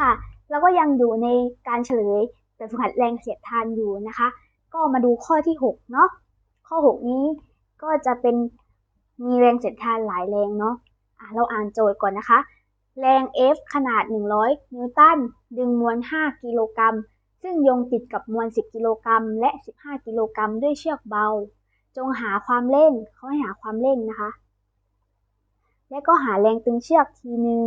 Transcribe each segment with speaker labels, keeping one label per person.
Speaker 1: ค่ะ แล้วก็ยังอยู่ในการเฉลยแบบฝึกหัดแรงเสียดทานอยู่นะคะ ก็มาดูข้อที่6เนาะข้อ 6 นี้ก็จะเป็นมีแรงเสียดทานหลายแรงเนาะะเราอ่านโจทย์ก่อนนะคะ แรง F ขนาด 100 นิวตันดึงมวล 5 กิโลกรัมซึ่งโยงติดกับมวล 10 กิโลกรัมและ 15 กิโลกรัมด้วยเชือกเบา จงหาความเร่งเขาให้หาความเร่งนะคะ และก็หาแรงตึงเชือกทีหนึ่ง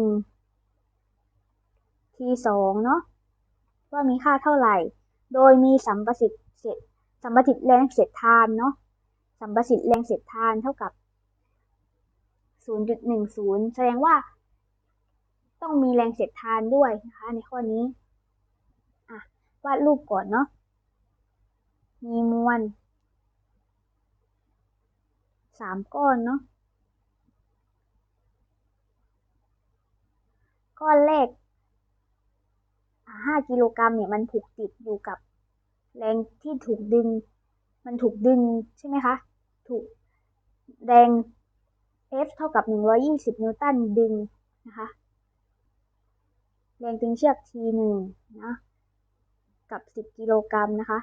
Speaker 1: ทีสองเนาะว่ามีค่าเท่าไหร่ โดยมีสัมประสิทธิ์เสร็จสัมประสิทธิ์แรงเสียดทานเนาะสัมประสิทธิ์แรงเสียดทานเท่ากับ 0.10 แสดงว่า ต้องมีแรงเสียดทานด้วยนะคะในข้อนี้อะวาดรูปก่อนเนาะมีมวลสามก้อนเนาะก้อนแรก 5กิโลกรัมเนี่ยมันผูกติดอยู่กับแรงที่ถูกดึง มันถูกดึงใช่ไหมคะ ถูกแรง F เท่ากับ 120 นิวตันดึงนะคะ แรงตึงเชือก T1 นะ กับ 10 กิโลกรัมนะคะ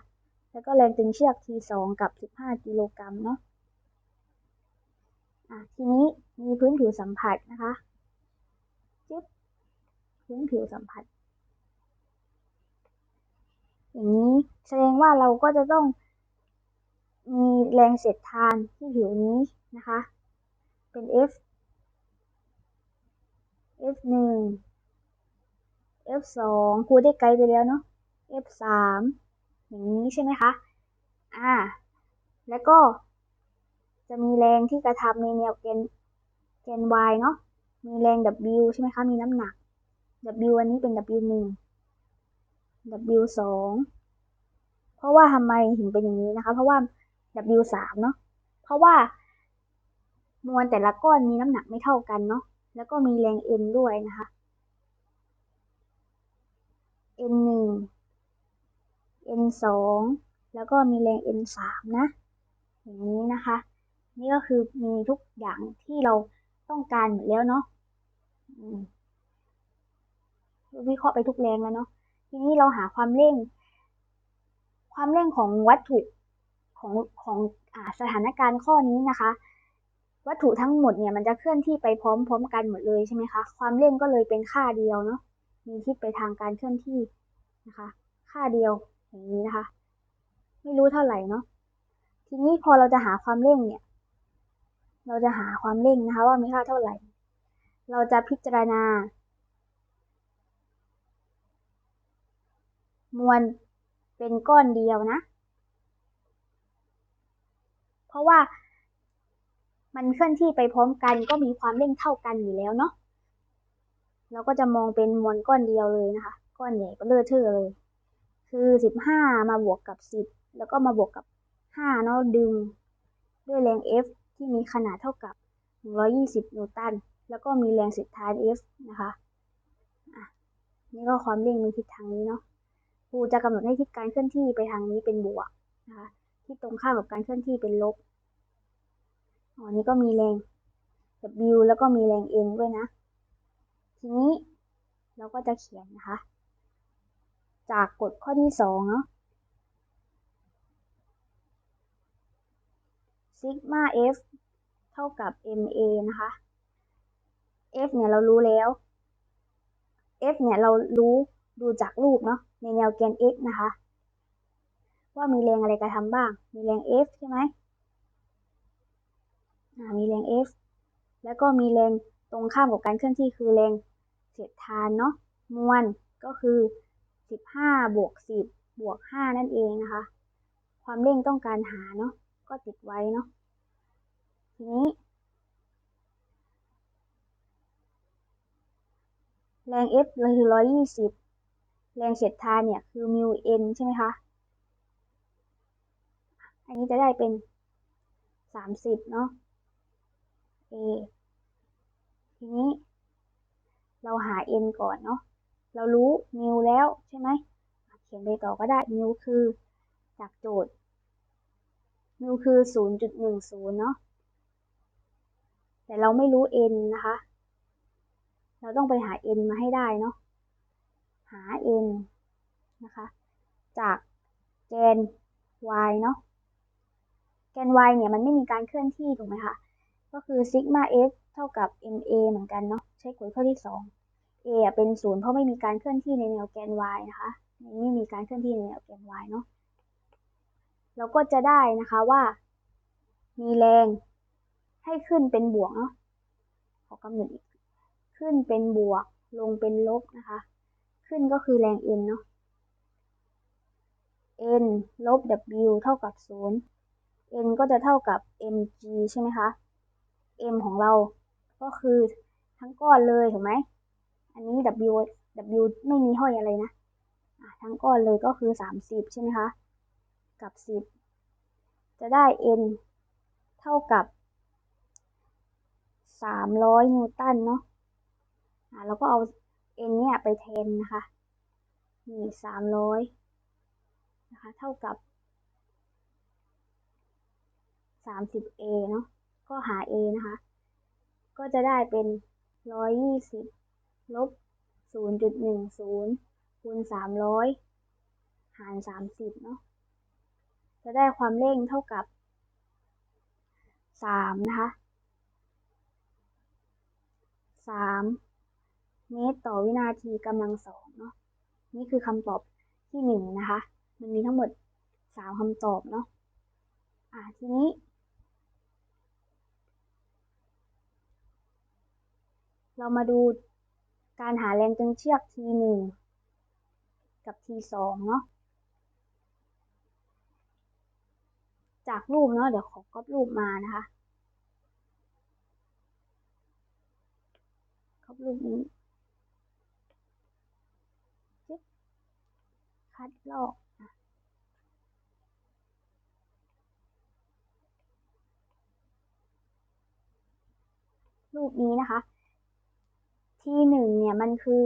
Speaker 1: แล้วก็แรงตึงเชือก T2 กับ 15 กิโลกรัมเนาะะทีนี้มีพื้นผิวสัมผัสนะคะจิ๊บพื้นผิวสัมผัส อย่างนี้แสดงว่าเราก็จะต้องมีแรงเสียดทานที่ผิวนี้นะคะ เป็น F F 1 F 2ครูได้ไกลไปแล้วเนาะ F 3อย่างนี้ใช่ไหมคะ อ่า แล้วก็จะมีแรงที่กระทำในแนวเกณฑ์เกณฑ์ y เนาะ มีแรง W ใช่ไหมคะ มีน้ำหนัก W อันนี้เป็น W 1 W สองเพราะว่าทำไมถึงเป็นอย่างนี้นะคะ เพราะว่า W สามเนาะเพราะว่ามวลแต่ละก้อนมีน้ำหนักไม่เท่ากันเนาะแล้วก็มีแรง N ด้วยนะคะ N หนึ่ง N สองแล้วก็มีแรง N สามนะ อย่างนี้นะคะ นี่ก็คือมีทุกอย่างที่เราต้องการหมดแล้วเนาะวิเคราะห์ไปทุกแรงแล้วเนาะ ทีนี้เราหาความเร่ง ความเร่งของวัตถุของของอสถานการณ์ข้อนี้นะคะ วัตถุทั้งหมดเนี่ยมันจะเคลื่อนที่ไปพร้อมๆกันหมดเลยใช่ไหมคะความเร่งก็เลยเป็นค่าเดียวเนาะมีทิศไปทางการเคลื่อนที่นะคะ ค่าเดียวอย่างนี้นะคะ ไม่รู้เท่าไหร่เนาะทีนี้พอเราจะหาความเร่งเนี่ย เราจะหาความเร่งนะคะ ว่ามีค่าเท่าไหร่ เราจะพิจารณา มวลเป็นก้อนเดียวนะ เพราะว่ามันเคลื่อนที่ไปพร้อมกันก็มีความเร่งเท่ากันอยู่แล้วเนาะเราก็จะมองเป็นมวลก้อนเดียวเลยนะคะ ก้อนใหญ่ก็เลือเทือเลย คือสิบห้ามาบวกกับสิบแล้วก็มาบวกกับห้าเนาะดึง ด้วยแรง F ที่มีขนาดเท่ากับ 120 นิวตัน แล้วก็มีแรงสุดท้าย F นะคะ อะ นี่ก็ความเร่งมีทิศทางนี้เนาะ ครูจะกำหนดให้ทิศการเคลื่อนที่ไปทางนี้เป็นบวกนะคะที่ตรงข้ามกับการเคลื่อนที่เป็นลบอ๋อนี่ก็มีแรง W แล้วก็มีแรง N ด้วยนะ ทีนี้เราก็จะเขียนนะคะ จากกฎข้อที่สองเนาะซิกมา F เท่ากับ MA นะคะ F เนี่ยเรารู้แล้ว F เนี่ยเรารู้ดูจากรูปเนาะ ในแนวแกน x นะคะ ว่ามีแรงอะไรกระทำบ้าง มีแรง F ใช่ไหมมีแรง F แล้วก็มีแรงตรงข้ามกับการเคลื่อนที่คือแรงเสียดทานเนาะมวลก็คือ 15 บวก 10 บวก 5 นั่นเองนะคะ ความเร่งต้องการหาเนาะก็ติดไว้เนาะทีนี้ แรง F เลยคือ120 แรงเสียดทานเนี่ยคือมิวเอ็นใช่ไหมคะ อันนี้จะได้เป็นสามสิบเนาะ A ทีนี้ เราหา n ก่อนเนาะ เรารู้มิวแล้วใช่ไหม เขียนไปต่อก็ได้มิวคือจากโจทย์มิวคือ0.10เนาะ แต่เราไม่รู้ n นะคะ เราต้องไปหา n มาให้ได้เนาะ หา n นะคะ จากแกน y เนาะแกน y เนี่ยมันไม่มีการเคลื่อนที่ถูกไหมคะ ก็คือซิกมา f เท่ากับ ma เหมือนกันเนาะใช้กฎข้อที่ 2 a เป็นศูนย์เพราะไม่มีการเคลื่อนที่ในแนวแกน y นะคะไม่มีการเคลื่อนที่ในแนวแกน y เนาะเราก็จะได้นะคะว่า มีแรงให้ขึ้นเป็นบวกเนาะขอกำหนดขึ้นเป็นบวกลงเป็นลบนะคะ ขึ้นก็คือแรง n เนาะ n ลบ w เท่ากับ 0 n ก็จะเท่ากับ mg ใช่ไหมคะ m ของเราก็คือทั้งก้อนเลยถูกไหม อันนี้ w w ไม่มีห้อยอะไรนะทั้งก้อนเลยก็คือ 30 ใช่ไหมคะ กับ 10 จะได้ n เท่ากับ 300 นิวตันเนาะอ่าแล้วก็เอา เ n เนี่ยไปแทนนะคะนี่สามร้อยนะคะ เท่ากับสามสิบเอเนาะก็หาเอนะคะ ก็จะได้เป็นร้อยยี่สิบลบศูนย์จุดหนึ่งศูนย์คูณสามร้อยหารสามสิบเนาะจะได้ความเร่งเท่ากับสามนะคะสาม เมตรต่อวินาทีกำลังสองเนาะนี่คือคำตอบที่หนึ่งนะคะ มันมีทั้งหมดสามคำตอบเนาะอ่าทีนี้ เรามาดูการหาแรงตึงเชือก T1 กับ T2 เนาะจากรูปเนาะเดี๋ยวขอก๊อปรูปมานะคะก๊อปรูปนี้ คัดลอกรูปนี้นะคะ ที่หนึ่งเนี่ยมันคือ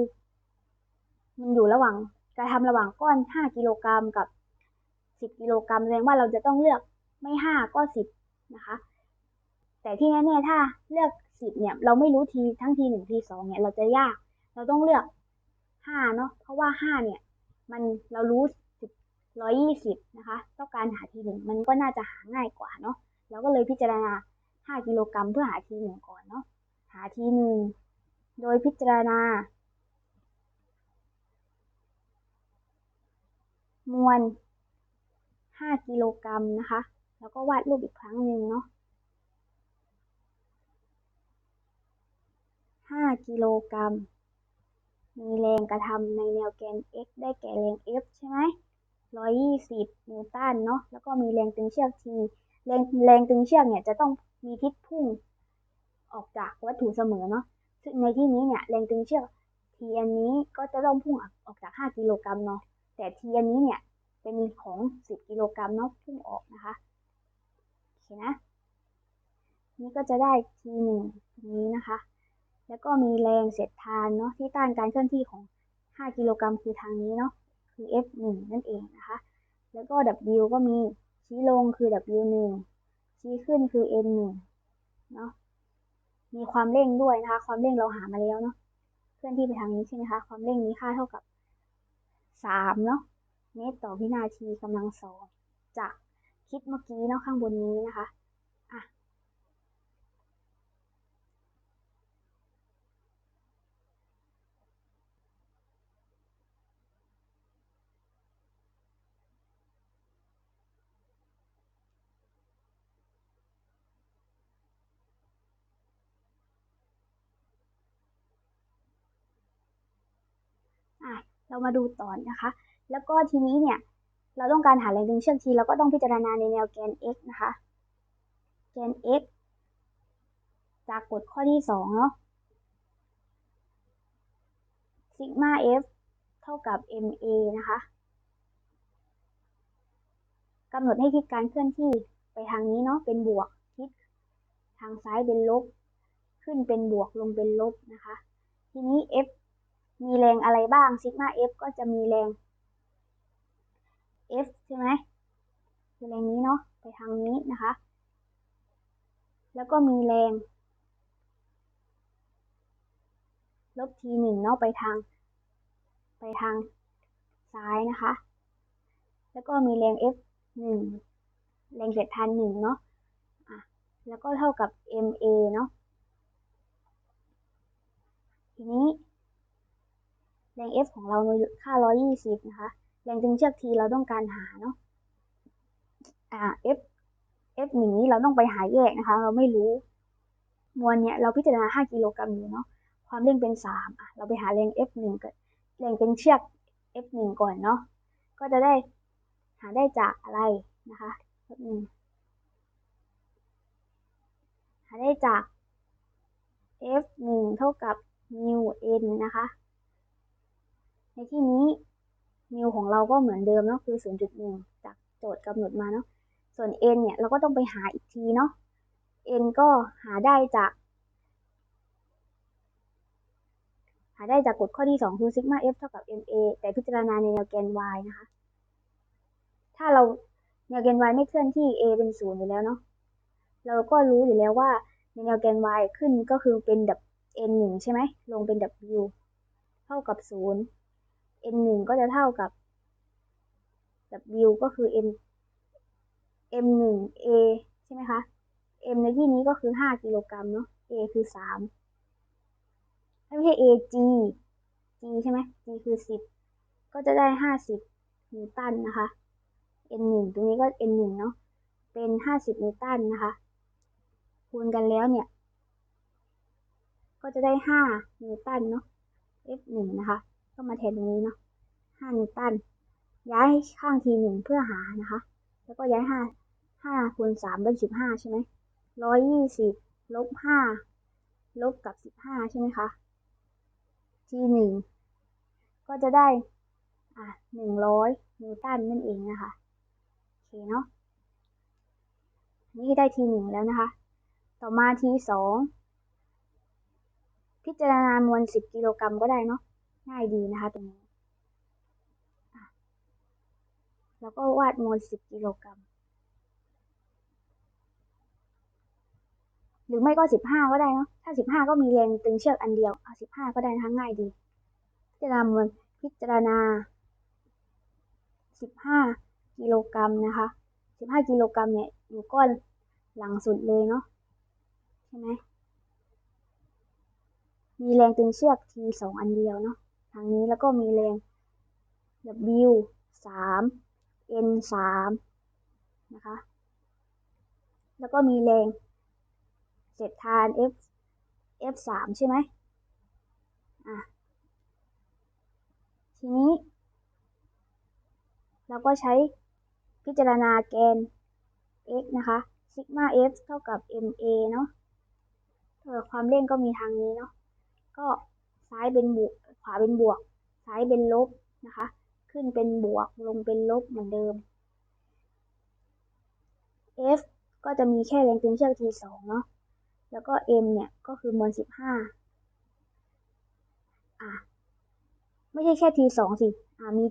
Speaker 1: มันอยู่ระหว่างการทำระหว่างก้อน5กิโลกรัมกับ10กิโลกรัมแสดงว่าเราจะต้องเลือกไม่5ก็10นะคะ แต่ที่แน่ๆถ้าเลือก10เนี่ยเราไม่รู้ทีทั้งที1ที2เนี่ยเราจะยาก เราต้องเลือก5เนาะเพราะว่า5เนี่ย มันเรารู้10 120นะคะต้องการหาทีหนึ่งมันก็น่าจะหาง่ายกว่าเนาะเราก็เลยพิจารณา5กิโลกรัมเพื่อหาทีหนึ่งก่อนเนาะหาทีหนึ่งโดยพิจารณา มวล5กิโลกรัมนะคะ แล้วก็วาดรูปอีกครั้งหนึ่งเนาะ5กิโลกรัม มีแรงกระทำในแนวแกน x ได้แก่แรง F ใช่ไหม120นิวตันเนาะ แล้วก็มีแรงตึงเชือก T แรงแรงตึงเชือกเนี่ยจะต้องมีทิศพุ่งออกจากวัตถุเสมอเนาะ ซึ่งในที่นี้เนี่ยแรงตึงเชือก T อันนี้ก็จะต้องพุ่งออกจาก 5 กิโลกรัมเนาะ แต่ T อันนี้เนี่ยเป็นของ 10 กิโลกรัมเนาะพุ่งออกนะคะ โอเคนะ นี่ก็จะได้ T 1ตรงนี้นะคะ แล้วก็มีแรงเสียดทานเนาะที่ต้านการเคลื่อนที่ของ 5 กิโลกรัมคือทางนี้เนาะคือ F 1 นั่นเองนะคะ แล้วก็ W ก็มีชี้ลงคือ W 1 ชี้ขึ้นคือ N 1 เนาะมีความเร่งด้วยนะคะ ความเร่งเราหามาแล้วเนาะเคลื่อนที่ไปทางนี้ใช่ไหมคะ ความเร่งนี้ค่าเท่ากับ 3 เนาะเมตรต่อวินาทีกำลังสองจากคิดเมื่อกี้เนาะข้างบนนี้นะคะ อะ เรามาดูต่อนะคะ แล้วก็ทีนี้เนี่ย เราต้องการหาแรงดึงเชือกทีเราก็ต้องพิจารณาในแนวแกน x นะคะ แกน x จากกฎข้อที่2เนาะซิกมา f เท่ากับ ma นะคะกำหนดให้ทิศการเคลื่อนที่ไปทางนี้เนาะเป็นบวกทิศทางซ้ายเป็นลบ ขึ้นเป็นบวกลงเป็นลบนะคะ ทีนี้ f มีแรงอะไรบ้างซิกมา f ก็จะมีแรง f ใช่ไหมคือแรงนี้เนาะไปทางนี้นะคะ แล้วก็มีแรง ลบ t หนึ่งเนาะไปทาง ไปทางซ้ายนะคะ แล้วก็มีแรง F หนึ่งแรงเสียดทานหนึ่งเนาะอะแล้วก็เท่ากับ MA เนาะทีนี้ แรง F ของเรามีค่า 120 นะคะ แรงดึงเชือก T เราต้องการหาเนาะ อ่า F F หนึ่งนี้เราต้องไปหาแยกนะคะ เราไม่รู้ มวลเนี่ยเราพิจารณา 5 กิโลกรัมอยู่เนาะ ความเร่งเป็น 3 อะ เราไปหาแรง F หนึ่งกันแรงเป็นเชือก F หนึ่งก่อนเนาะ ก็จะได้หาได้จากอะไรนะคะหาได้จาก F หนึ่งเท่ากับ mu n นะคะ ในที่นี้มิวของเราก็เหมือนเดิมเนาะคือ 0.1 จากโจทย์กำหนดมาเนาะส่วน n เนี่ยเราก็ต้องไปหาอีกทีเนาะ n ก็หาได้จาก หาได้จากกฎข้อที่ 2 คือซิกมา f เท่ากับ ma แต่พิจารณาในแนวแกน y นะคะ ถ้าเราแนวแกน y ไม่เคลื่อนที่ a เป็นศูนย์อยู่แล้วเนาะเราก็รู้อยู่แล้วว่าในแนวแกน y ขึ้นก็คือเป็นแบบ n 1ใช่ไหมลงเป็น w เท่ากับ 0 n 1ก็จะเท่ากับ w ก็คือ m m 1 a ใช่ไหมคะ m ในที่นี้ก็คือ5กิโลกรัมเนาะ a คือ3ไม่ใช่ a g g ใช่ไหม g คือ10ก็จะได้50นิวตันนะคะ n 1ตรงนี้ก็ n 1เนาะ เป็น50นิวตันนะคะ คูณกันแล้วเนี่ย ก็จะได้5นิวตันเนาะ f 1นะคะ ก็มาแทนตรงนี้เนาะ5นิวตัน ย้ายข้างทีหนึ่งเพื่อหานะคะ แล้วก็ย้าย5 5คูณ3เป็น15ใช่ไหม120ลบ5ลบกับ15ใช่ไหมคะทีหนึ่งก็จะได้อะ100นิวตันนั่นเองนะคะโอเคเนาะนี่ได้ทีหนึ่งแล้วนะคะ ต่อมาทีสองพิจารณามวล10กิโลกรัมก็ได้เนาะ ง่ายดีนะคะตรงนี้ แล้วก็วาดมวล10กิโลกรัม หรือไม่ก็15ก็ได้เนาะ ถ้า15ก็มีแรงตึงเชือกอันเดียว เอา15ก็ได้นะคะง่ายดี พิจารณามวลพิจารณา15กิโลกรัมนะคะ15กิโลกรัมเนี่ยอยู่ก้อนหลังสุดเลยเนาะ ใช่ไหมมีแรงตึงเชือก T 2อันเดียวเนาะ ทางนี้แล้วก็มีแรง W 3 N 3นะคะ แล้วก็มีแรงเศษทาน F F 3ใช่ไหมอะ ทีนี้ เราก็ใช้พิจารณาแกน x นะคะซิกมา f เท่ากับ ma เนาะความเร่งก็มีทางนี้เนาะ ก็ซ้ายเป็นบวก ขวาเป็นบวก ซ้ายเป็นลบนะคะ ขึ้นเป็นบวก ลงเป็นลบเหมือนเดิม f ก็จะมีแค่แรงตึงเชือก t 2 เนาะ แล้วก็ m เนี่ย ก็คือมวล15อะ ไม่ใช่แค่ t 2 สิ อะมี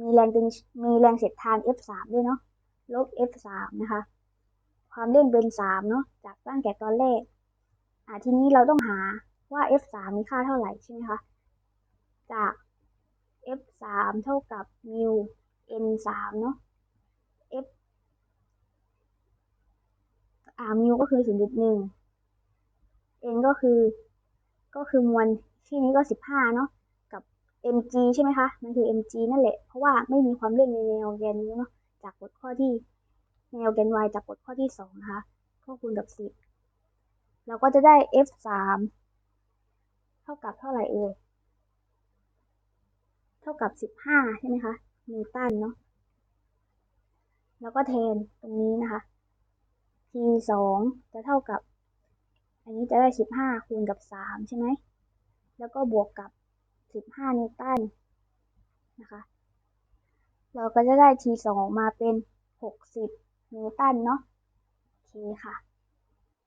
Speaker 1: มีแรงตึง มีแรงเสียดทาน f 3 ด้วยเนาะ ลบ f 3 นะคะ ความเร่งเป็น 3 เนาะ จากตั้งแต่ตอนแรก อะทีนี้เราต้องหาว่า f 3 มีค่าเท่าไหร่ใช่ไหมคะ จาก f 3เท่ากับ mu n 3เนาะ f อ่า mu ก็คือ0.1 n ก็คือ ก็คือมวลที่นี้ก็15เนาะ กับ mg ใช่ไหมคะ มันคือ mg นั่นแหละ เพราะว่าไม่มีความเร่งในแนวแกนนี้เนาะ จากบทข้อที่แนวแกน y จากบทข้อที่2นะคะก็คูณกับ10เราก็จะได้ f 3เท่ากับเท่าไหร่เอ่ย เท่ากับ 15 ใช่ไหมคะนิวตันเนาะแล้วก็แทนตรงนี้นะคะ t 2จะเท่ากับ อันนี้จะได้ 15 คูณกับ 3 ใช่ไหม แล้วก็บวกกับ 15 นิวตันนะคะ เราก็จะได้ t 2ออกมาเป็น 60 นิวตันเนาะโอเคค่ะ